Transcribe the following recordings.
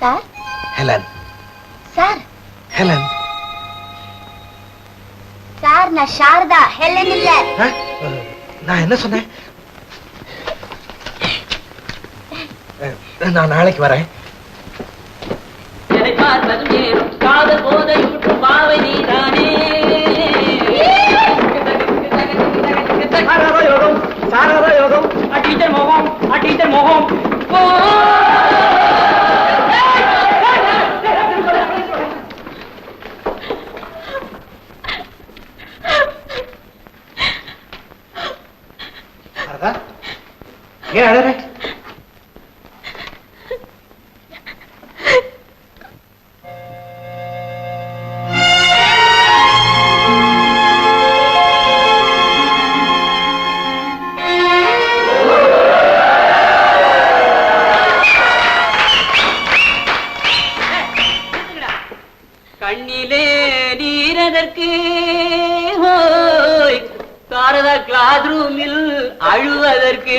Sir? Helen. Sir? Helen. Sir நான் Saradha. Helen இல்ல. நான் என்ன சொன்னேன்? நான் நாளைக்கு வரேன். என்னை பார்ப்பதும் நேரும் காதல் போதையூட்டும் பாவை நீதானே. டீச்சர் மோகம் டீச்சர் மோகம். சாரதா கண்ணிலே நீரதற்கு. ஹோய், சாரதா கிளாஸ் ரூமில் அழுவதற்கு.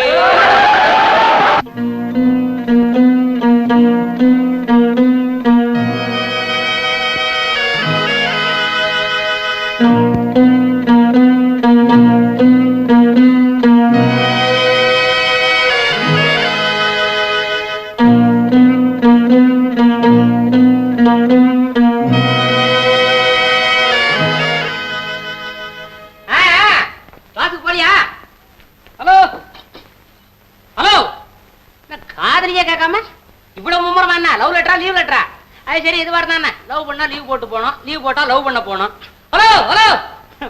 போனோம் லீவ் போட்டா லவ் பண்ண போனோம் ஹலோ ஹலோ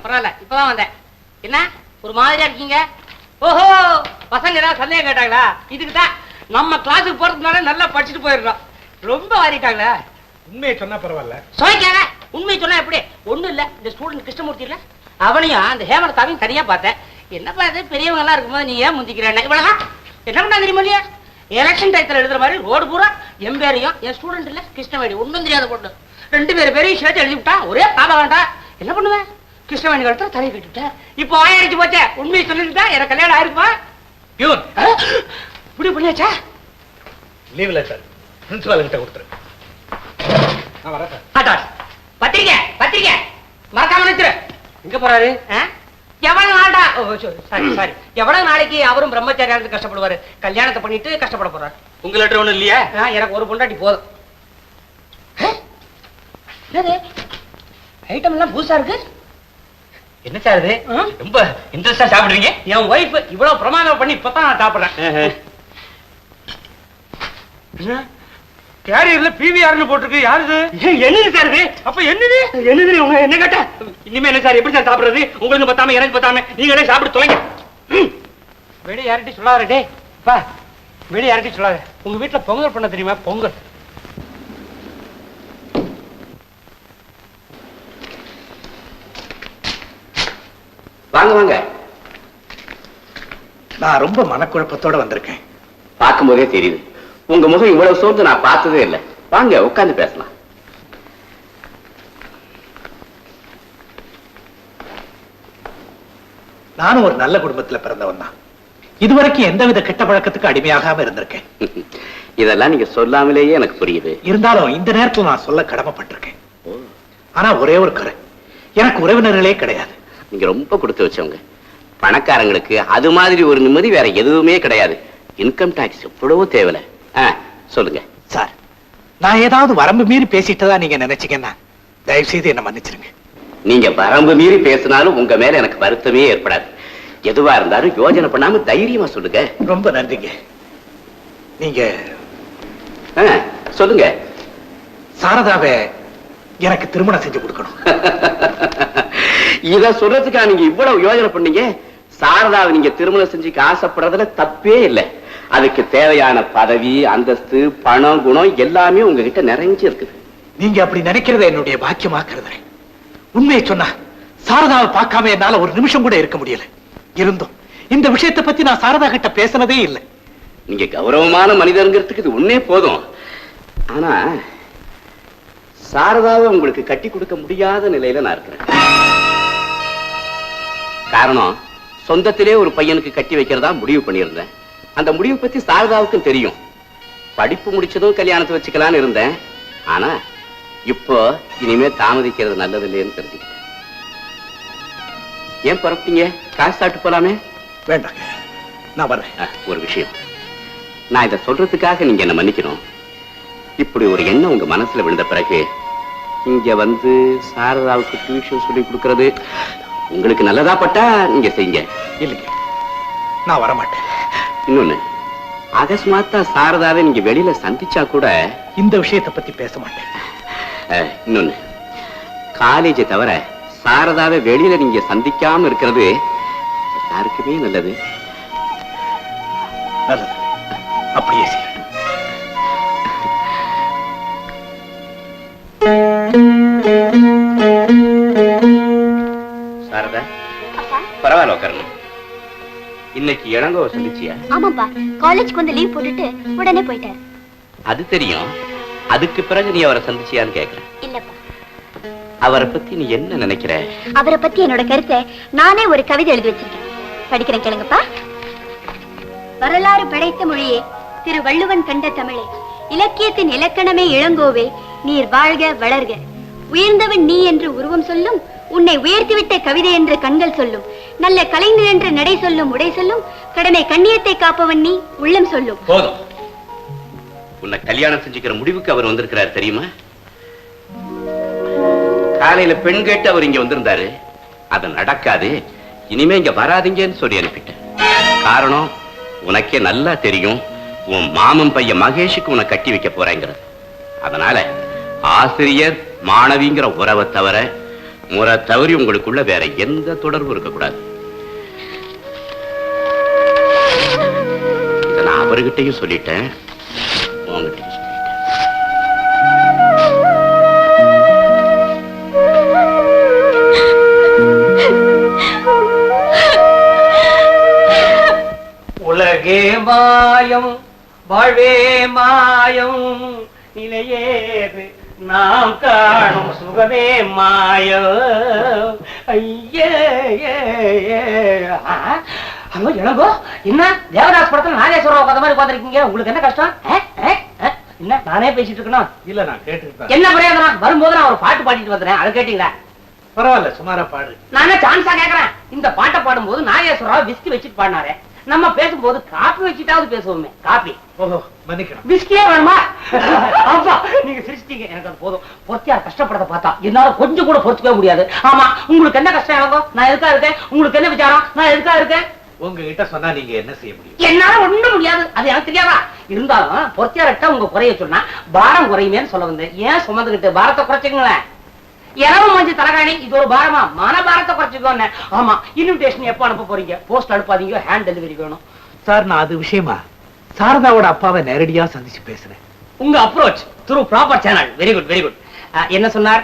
பரவாயில்ல இப்பதான் வந்தேன். என்ன ஒரு மாதிரியா இருக்கீங்க? ஓஹோ பசங்க ஏதாவது சந்தேகம் கேட்டாங்களா? இதுக்கு தான் நம்ம கிளாஸுக்கு போறதுனால நல்லா படிச்சுட்டு போயிடுறோம். ரொம்ப வாரிட்டாங்களா. உண்மையை சொன்னா பரவாயில்ல. சொல்லிக்காங்க உண்மையை சொன்னா எப்படி? ஒண்ணும் இல்ல இந்த ஸ்டூடெண்ட் கிருஷ்ணமூர்த்தி இல்ல. அவனையும் அந்த ஹேமலதாவையும் தனியா பார்த்தேன். என்னப்பா இது பெரியவங்க எல்லாம் இருக்கும்போது நீ ஏன் முந்திக்கிறேன் இவ்வளவுதான். என்ன பண்ணா தெரியுமா இல்லையா? எலெக்ஷன் டயத்துல எழுதுற மாதிரி ரோடு பூரா என் பேரையும் என் ஸ்டூடெண்ட் இல்ல கிருஷ்ணவேணி. ஒண்ணும் தெரியாத பொண்ணு. ரெண்டு பேர் பேரையும் சேர்த்து எழுதி விட்டா ஒரே பாபா வேண்டாம் என்ன பண்ணுவேன்? கிருஷ்ணவேணி கழுத்துல தலையை கட்டிவிட்டேன் இப்போ ஆயிரச்சு போச்சே உண்மையை சொல்லிட்டா எனக்கு கல்யாணம் ஆயிருப்பா பியூன் இப்படி பண்ணியாச்சா? லீவ் லெட்டர் பிரின்சிபால் கிட்ட கொடுத்துரு. நான் வரேன் சார். ஆட்டாஸ் பத்திரிக்கை பத்திரிக்கை. மறக்காம நிறுத்துரு. எங்க போறாரு? எவ்வளவு நாள்டா? சாரி சாரி எவ்வளவு நாளைக்கு அவரும் பிரம்மச்சாரியா இருந்து கஷ்டப்படுவாரு? கல்யாணத்தை பண்ணிட்டு கஷ்டப்பட போறாரு. உங்க லெட்டர் ஒண்ணும் இல்லையா? எனக்கு ஒரு பொண்டாட்டி போதும்? என்னது? ஐட்டம் எல்லாம் புதுசா இருக்கு? என்ன சார் இது? ரொம்ப இன்ட்ரெஸ்டா சாப்பிடுறீங்க? என் ஒய்ஃப் இவ்வளவு பிரமாதம் பண்ணி இப்பதான் நான் சாப்பிடுறேன். கேரியர்ல பிவிஆர்னு போட்டிருக்கு. யாரு இது? என்னது சார் இது? அப்ப என்னது? என்னது உங்க என்ன கேட்டா? இனிமே என்ன சார் எப்படி சார் சாப்பிடுறது? உங்களுக்கு பத்தாம எனக்கு பத்தாம நீங்களே சாப்பிட்டு தொலைங்க. வெளியே யார்கிட்டயும் சொல்லாத பா வெளியே யார்கிட்டயும் சொல்லாத. உங்க வீட்டுல பொங்கல் பண்ண தெரியுமா? பொங்கல். வாங்க வாங்க. நான் ரொம்ப மனக்குழப்பத்தோட வந்திருக்கேன். பார்க்கும்போதே தெரியுது. உங்க முகம் இவ்வளவு சோர்ந்து நான் பார்த்ததே இல்லை. வாங்க உட்கார்ந்து பேசலாம். நானும் ஒரு நல்ல குடும்பத்துல பிறந்தவன் தான். இதுவரைக்கும் எந்தவித கெட்ட பழக்கத்துக்கு அடிமையாகாம இருந்திருக்கேன். இதெல்லாம் நீங்க சொல்லாமலேயே எனக்கு புரியுது. இருந்தாலும் இந்த நேரத்துல நான் சொல்ல கடமைப்பட்டிருக்கேன். ஆனா ஒரே ஒரு கரை எனக்கு உறவினர்களே கிடையாது. நீங்க ரொம்ப கொடுத்து வச்சவங்க. பணக்காரங்களுக்கு அது மாதிரி ஒரு நிம்மதி வேற எதுவுமே கிடையாது. இன்கம் டாக்ஸ் எவ்வளவோ தேவையில்ல. சொல்லுங்க. சார் நான் ஏதாவது வரம்பு மீறி பேசிட்டதா நீங்க நினைச்சீங்கன்னா தயவு செய்து என்ன மன்னிச்சிருங்க. நீங்க வரம்பு மீறி பேசினாலும் உங்க மேல எனக்கு வருத்தமே ஏற்படாது. எதுவா இருந்தாலும் யோஜனை பண்ணாம தைரியமா சொல்லுங்க. ரொம்ப நன்றிங்க. நீங்க சொல்லுங்க. சாரதாவை எனக்கு திருமணம் செஞ்சு கொடுக்கணும். இத சொல்றதுக்கா நீங்க இவ்வளவு யோசனை பண்ணீங்க? சாரதாவை நீங்க திருமணம் செஞ்சுக்க ஆசைப்படுறதுல தப்பே இல்லை. அதுக்கு தேவையான பதவி அந்தஸ்து பணம் குணம் எல்லாமே உங்ககிட்ட நிறைஞ்சு இருக்குது. நீங்க அப்படி நினைக்கிறத என்னுடைய பாக்கியமா கருதுறேன் உண்மையை சொன்னா சாரதாவை பார்க்காம என்னால ஒரு நிமிஷம் கூட இருக்க முடியல. இருந்தும் இந்த விஷயத்தை பத்தி நான் சாரதா கிட்ட பேசினதே இல்லை. நீங்க கௌரவமான மனிதருங்கிறதுக்கு இது உன்னே போதும். ஆனா சாரதாவை உங்களுக்கு கட்டி கொடுக்க முடியாத நிலையில நான் இருக்கிறேன். காரணம் சொந்தத்திலே ஒரு பையனுக்கு கட்டி வைக்கிறதா முடிவு பண்ணியிருந்தேன். அந்த முடிவு பத்தி சாரதாவுக்கும் தெரியும். படிப்பு முடிச்சதும் கல்யாணத்தை வச்சுக்கலாம்னு இருந்தேன். ஆனா இப்போ இனிமே தாமதிக்கிறது நல்லது இல்லைன்னு தெரிஞ்சுக்கிட்டேன். ஏன் புறப்பட்டீங்க? காசு சாப்பிட்டு போலாமே? வேண்டாங்க நான் வர்றேன் அஹ், ஒரு விஷயம். நான் இதை சொல்றதுக்காக நீங்க என்ன மன்னிக்கணும். இப்படி ஒரு எண்ணம் உங்க மனசுல விழுந்த பிறகு இங்க வந்து சாரதாவுக்கு டியூஷன் சொல்லி கொடுக்கறது. உங்களுக்கு நல்லதா பட்டா நீங்க செய்யுங்க. இல்லைங்க. நான் வரமாட்டேன். இன்னொன்னு அகஸ்மாத்தா சாரதாவை நீங்க வெளியில சந்திச்சா கூட இந்த விஷயத்தை பத்தி பேச மாட்டேன். இன்னொன்னு காலேஜை தவிர சாரதாவை வெளியில நீங்க சந்திக்காம இருக்கிறது யாருக்குமே நல்லது. நல்லது. அப்படியே செய்யட்டும் இன்னைக்கு இளங்கோவை சந்திச்சியா? ஆமாப்பா காலேஜ்க்கு வந்து லீவ் போட்டுட்டு உடனே போயிட்டாரு. அது தெரியும். அதுக்கு பிறகு நீ அவரை சந்திச்சியான்னு கேக்குறேன். இல்லப்பா. அவரை பத்தி நீ என்ன நினைக்கிற? அவரை பத்தி என்னோட கருத்தை நானே ஒரு கவிதை எழுதி வச்சிருக்கேன். படிக்கிறேன் கேளுங்கப்பா. வரலாறு படைத்த மொழியே திரு வள்ளுவன் கண்ட தமிழே. இலக்கியத்தின் இலக்கணமே இளங்கோவே நீர் வாழ்க வளர்க. உயர்ந்தவன் நீ என்று உருவம் சொல்லும் உன்னை உயர்த்திவிட்ட கவிதை என்று கண்கள் சொல்லும். நல்ல கலைஞர் என்று நடை சொல்லும் உடை சொல்லும். கடனை கண்ணியத்தை காப்பவன் நீ உள்ளம் சொல்லும். போதும். உன்னை கல்யாணம் செஞ்சுக்கிற முடிவுக்கு அவர் வந்திருக்கிறார் தெரியுமா? காலையில பெண் கேட்டு அவர் இங்க வந்திருந்தாரு. அது நடக்காது. இனிமே இங்க வராதீங்கன்னு சொல்லி அனுப்பிட்டேன். காரணம் உனக்கே நல்லா தெரியும். உன் மாமன் பையன் மகேஷுக்கு உன்னை கட்டி வைக்க போறேங்கிறது. அதனால ஆசிரியர் மாணவிங்கிற உறவை தவிர முறை தவறி உங்களுக்குள்ள வேற எந்த தொடர்பும் இருக்கக்கூடாது. இதை நான் அவர்கிட்டையும் சொல்லிட்டேன். உங்ககிட்டயும் சொல்லிட்டேன். உலகே மாயம் வாழ்வே மாயம் நிலையேது. நாம் காணும் சுகமே மாயம் ஐயே ஹலோ இளங்கோ என்ன? தேவதாஸ் படத்துல நாகேஸ்வரம் உட்காந்த மாதிரி உட்காந்துருக்கீங்க உங்களுக்கு என்ன கஷ்டம்? என்ன? நானே பேசிட்டு இருக்கணும் இல்ல நான் கேட்டுக்கிட்டேன் என்ன பிரயோஜனம் வரும்போது நான் ஒரு பாட்டு பாடிட்டு வந்துறேன். அதை கேட்டீங்களா? பரவாயில்ல சுமாரா பாடு. நான் சான்ஸா கேக்குறேன். இந்த பாட்டை பாடும்போது நாகேஸ்வரராவ் விஸ்கி வச்சுட்டு பாடினாரு. நம்ம பேசும்போது காப்பி வச்சுட்டாவது பேசுவோமே. காப்பி ஓஹோ மன்னிக்கணும். வேணுமா? அப்பா நீங்க சிரிச்சிட்டீங்க. எனக்கு அது போதும். பொறுத்தியார் கஷ்டப்படுறத பார்த்தா என்னால கொஞ்சம் கூட பொறுத்துக்கவே முடியாது. ஆமா உங்களுக்கு என்ன கஷ்டம் எனக்கோ நான் எதுக்கா இருக்கேன்? உங்களுக்கு என்ன விசாரம்? நான் எதுக்கா இருக்கேன்? உங்ககிட்ட சொன்னா நீங்க என்ன செய்ய முடியும்? என்னால ஒண்ணும் முடியாது. அது எனக்கு தெரியாதா? இருந்தாலும் பொறுத்தியார்ட்ட உங்க குறைய சொன்னா பாரம் குறையுமேன்னு சொல்ல வந்தேன். ஏன் சுமந்துகிட்டு? பாரத்தை குறைச்சுங்களேன் இரவு மஞ்சு தலகாணி இது ஒரு பாரமா? மன பாரத்தை குறைச்சுக்கோன்னு. ஆமா இன்விடேஷன் எப்ப அனுப்ப போறீங்க? போஸ்ட் அனுப்பாதீங்க ஹேண்ட் டெலிவரி வேணும். சார் நான் அது விஷயமா? சாரதாவோட அப்பாவை நேரடியா சந்திச்சு பேசுறேன். உங்க approach through proper channel very good very good என்ன சொன்னார்?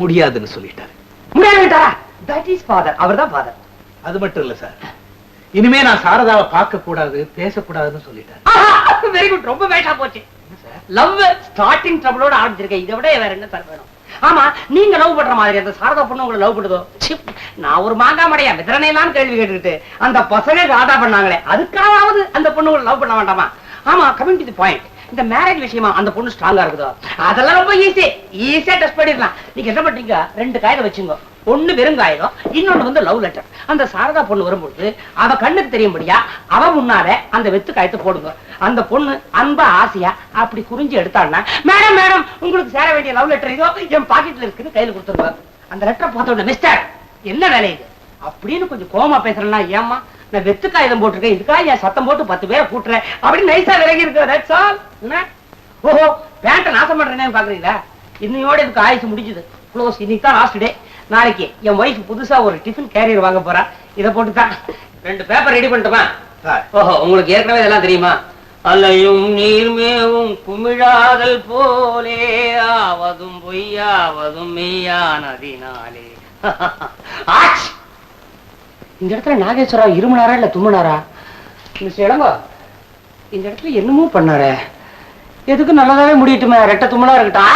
முடியாதுன்னு சொல்லிட்டாரு. முடியாதுட்டா தட் இஸ் ஃபாதர் அவர்தான் ஃபாதர் அது மட்டும் இல்ல சார். இனிமே நான் சாரதாவை பார்க்க கூடாது பேசக்கூடாதுன்னு சொல்லிட்டாரு. வெரி குட் ரொம்ப வேஷா போச்சு. லவ் ஸ்டார்டிங் ட்ரபிளோட ஆரம்பிச்சிருக்கேன். இதை விட வேற என்ன சார் வேணும்? ஆமா நீங்க லவ் பண்ற மாதிரி அந்த சாரதா பொண்ணு உங்களை லவ் பண்ணுதோ? நான் ஒரு மாங்காமடையா மடையா கேள்வி கேட்டுக்கிட்டு அந்த பசங்க ராதா பண்ணாங்களே அதுக்காவது அந்த பொண்ணு உங்களை லவ் பண்ண வேண்டாமா? ஆமா கமிங் டு தி பாயிண்ட் இந்த மேரேஜ் விஷயமா அந்த பொண்ணு ஸ்ட்ராங்கா இருக்குதோ? அதெல்லாம் ரொம்ப ஈஸி ஈஸியா டெஸ்ட் பண்ணிடலாம். நீங்க என்ன பண்றீங்க? ரெண்டு காயில வச்சுங்க. ஒண்ணு வெறும் இன்னொன்னு வந்து லவ் லெட்டர் அந்த சாரதா பொண்ணு வரும்போது அவ கண்ணுக்கு தெரியும்படியா அவ முன்னால அந்த வெத்து காயத்தை போடுங்க. அந்த பொண்ணு அன்பா ஆசையா அப்படி குறிஞ்சு எடுத்தாள்னா மேடம் மேடம் உங்களுக்கு சேர வேண்டிய லவ் லெட்டர் இதோ என் பாக்கெட்ல இருக்குன்னு கையில கொடுத்துருங்க. அந்த லெட்டர் பார்த்த உடனே மிஸ்டர் என்ன வேலை இது? அப்படின்னு கொஞ்சம் கோமா பேசுறேன்னா ஏமா நான் வெத்து காகிதம் போட்டிருக்கேன் இதுக்காக என் சத்தம் போட்டு பத்து பேரை கூட்டுறேன். அப்படின்னு நைஸா விலகி இருக்கு என்ன? ஓஹோ பேண்ட்டை நாசம் பண்றேன்னு பாக்குறீங்களா? இன்னையோட இதுக்கு ஆயுசு முடிஞ்சது. க்ளோஸ் இன்னைக்கு தான் லாஸ்ட் டே நாளைக்கு என் ஒய்ஃப் புதுசா ஒரு டிஃபன் கேரியர் வாங்க போறா. இதை போட்டு தான் ரெண்டு பேப்பர் ரெடி பண்ணிட்டுமா? ஓஹோ உங்களுக்கு ஏற்கனவே இதெல்லாம் தெரியுமா? அலையும் நீர்மேவும் குமிழாதல் போலே ஆவதும் பொய்யாவதும் மெய்யானதினாலே! இந்த இடத்துல நாகேஸ்வரா இருமுனாரா இல்ல தும்முனாரா? மிஸ்டர் இளங்கோ இந்த இடத்துல என்னமோ பண்ணாரே. எதுக்கு நல்லதாவே முடியட்டுமே ரெட்ட தும்மலா இருக்கட்டும்.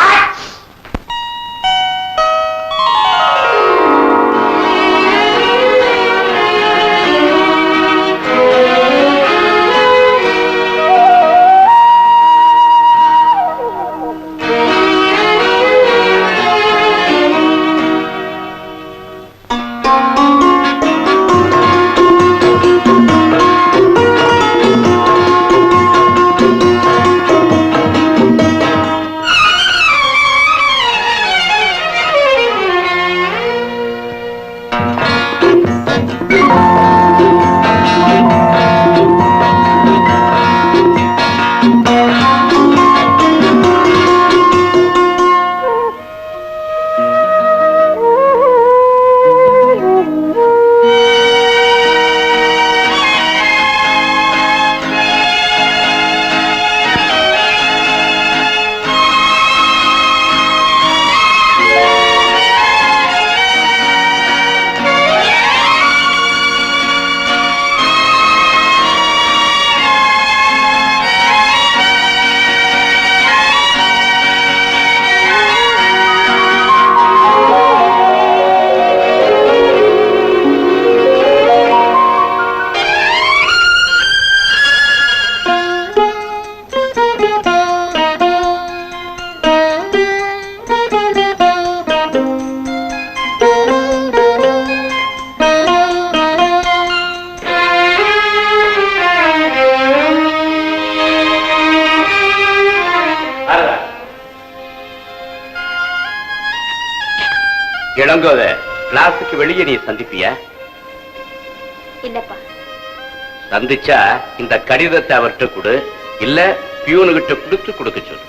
சந்திப்பியா? இல்லப்பா. சந்திச்சா இந்த கடிதத்தை அவர்கிட்ட கொடு இல்ல பியூனுகிட்ட கொடுத்து கொடுக்க சொல்லு.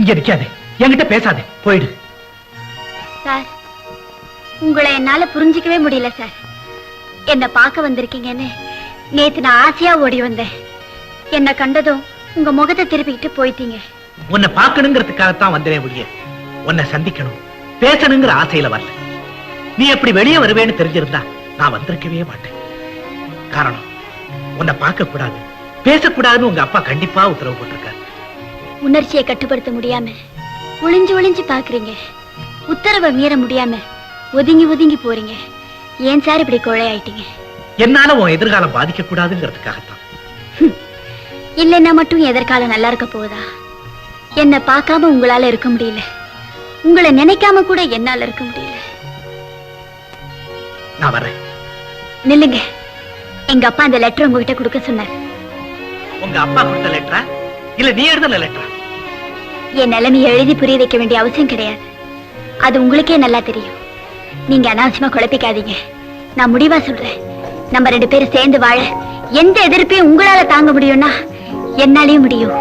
இங்க நிக்காதே. என்கிட்ட பேசாதே. போயிடு. சார் உங்களை என்னால புரிஞ்சிக்கவே முடியல சார். என்ன பார்க்க வந்திருக்கீங்கன்னு நேத்து நான் ஆசையா ஓடி வந்தேன். என்ன கண்டதும் உங்க முகத்தை திருப்பிக்கிட்டு போயிட்டீங்க. உன்னை பார்க்கணுங்கிறதுக்காகத்தான் வந்தேன் ஒழிய. உன்னை சந்திக்கணும். பேசணுங்கிற ஆசையில வரல. நீ எப்படி வெளியே வருவேன்னு தெரிஞ்சிருந்தா நான் வந்திருக்கவே மாட்டேன். காரணம் உன்னை பார்க்க கூடாது பேசக்கூடாதுன்னு உங்க அப்பா கண்டிப்பா உத்தரவு போட்டிருக்காரு. உணர்ச்சியை கட்டுப்படுத்த முடியாம ஒளிஞ்சு ஒளிஞ்சு பாக்குறீங்க உத்தரவை மீற முடியாம ஒதுங்கி ஒதுங்கி போறீங்க. ஏன் சார் இப்படி கொழையாயிட்டீங்க என்னால உன் எதிர்காலம் பாதிக்க கூடாதுங்கிறதுக்காகத்தான் இல்லைன்னா மட்டும் எதிர்காலம் நல்லா இருக்க போகுதா? என்ன பார்க்காம உங்களால இருக்க முடியல. உங்களை நினைக்காம கூட என்னால இருக்க முடியல. நான் வரேன் நில்லுங்க. எங்க அப்பா அந்த லெட்டர் உங்ககிட்ட கொடுக்க சொன்னார். உங்க அப்பா கொடுத்த லெட்டரா இல்ல நீ எழுதின லெட்டரா என் நிலைமையை எழுதி புரிய வைக்க வேண்டிய அவசியம் கிடையாது. அது உங்களுக்கே நல்லா தெரியும். நீங்க அனாவசியமா குழப்பிக்காதீங்க. நான் முடிவா சொல்றேன். நம்ம ரெண்டு பேரும் சேர்ந்து வாழ எந்த எதிர்ப்பையும் உங்களால தாங்க முடியும்னா என்னாலயும் முடியும்.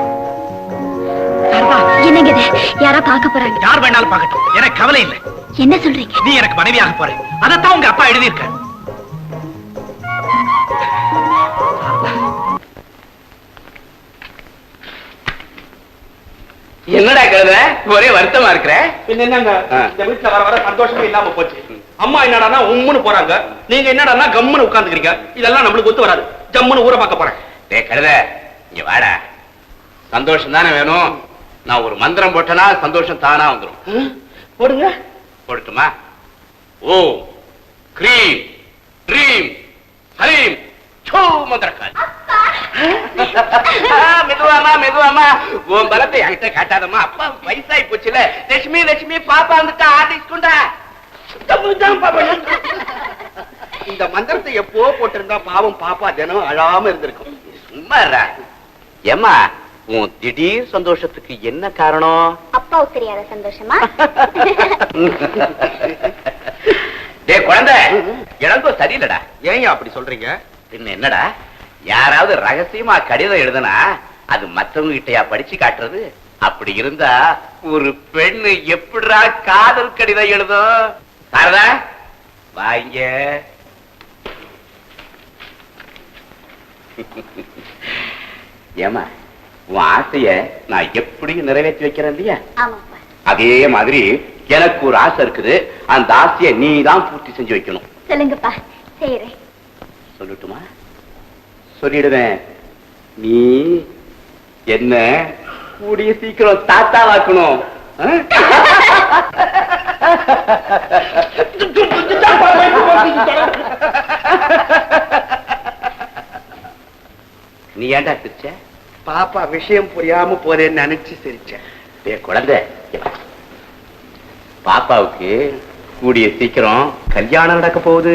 என்னங்க இது? யாரா பார்க்க போறாங்க. யார் வேணாலும் பார்க்கட்டும். எனக்கு கவலை இல்லை. என்ன சொல்றீங்க? நீ எனக்கு மனைவியாக போற அதைத்தான் உங்க அப்பா எழுதியிருக்க என்னடா கழுத? ஒரே வருத்தமா இருக்கிற? பின்ன என்னங்க. இந்த வீட்டுல வர வர சந்தோஷமே இல்லாம போச்சு. அம்மா என்னடான்னா உம்முன்னு போறாங்க. நீங்க என்னடான்னா கம்முன்னு உட்கார்ந்துக்கிறீங்க. இதெல்லாம் நம்மளுக்கு ஒத்து வராது. ஜம்முன்னு ஊரை பார்க்க போறேன். டேய் கழுத இங்க வாடா. சந்தோஷம் தானே வேணும். நான் ஒரு மந்திரம் போட்டேனா சந்தோஷம் தானா வந்துரும். போடுங்க. போடட்டுமா? ஓ கிரீம். ட்ரீம். ஹரீம். மெதுவாமா உன் பலத்தை என்கிட்ட காட்டாதம்மா. அப்பா வயசாகி போச்சுல. லட்சுமி லட்சுமி பாப்பா வந்துட்டா ஆட்டிஸ்குண்டா இந்த மந்திரத்தை எப்போ போட்டிருந்தா பாவம் பாப்பா தினம் அழாம இருந்திருக்கும். சும்மா. ஏம்மா உன் திடீர் சந்தோஷத்துக்கு என்ன காரணம்? அப்பாவுக்கு தெரியாத சந்தோஷமா? டேய் குழந்தை. இளங்கோ சரியில்லடா. ஏன் அப்படி சொல்றீங்க? பின்ன என்னடா? யாராவது ரகசியமா கடிதம் எழுதுனா அது மத்தவங்க கிட்டயா படிச்சு காட்டுறது? அப்படி இருந்தா ஒரு பெண்ணு எப்படிடா காதல் கடிதம் எழுதும்? சாரதா வாங்க ஏமா உன் ஆசைய நான் எப்படியும் நிறைவேற்றி வைக்கிறேன் இல்லையா? அதே மாதிரி எனக்கு ஒரு ஆசை இருக்குது. அந்த ஆசையை நீ தான் பூர்த்தி செஞ்சு வைக்கணும். சொல்லுங்கப்பா செய்யறேன் சொல்லட்டுமா? சொல்லிடுவேன். நீ என்ன? கூடிய சீக்கிரம் தாத்தா வாக்கணும் நீ ஏன்டா சிரிச்ச பாப்பா விஷயம் புரியாம போறேன்னு நினைச்சு சிரிச்சேன் ஏ குழந்தை. பாப்பாவுக்கு கூடிய சீக்கிரம் கல்யாணம் நடக்க போகுது.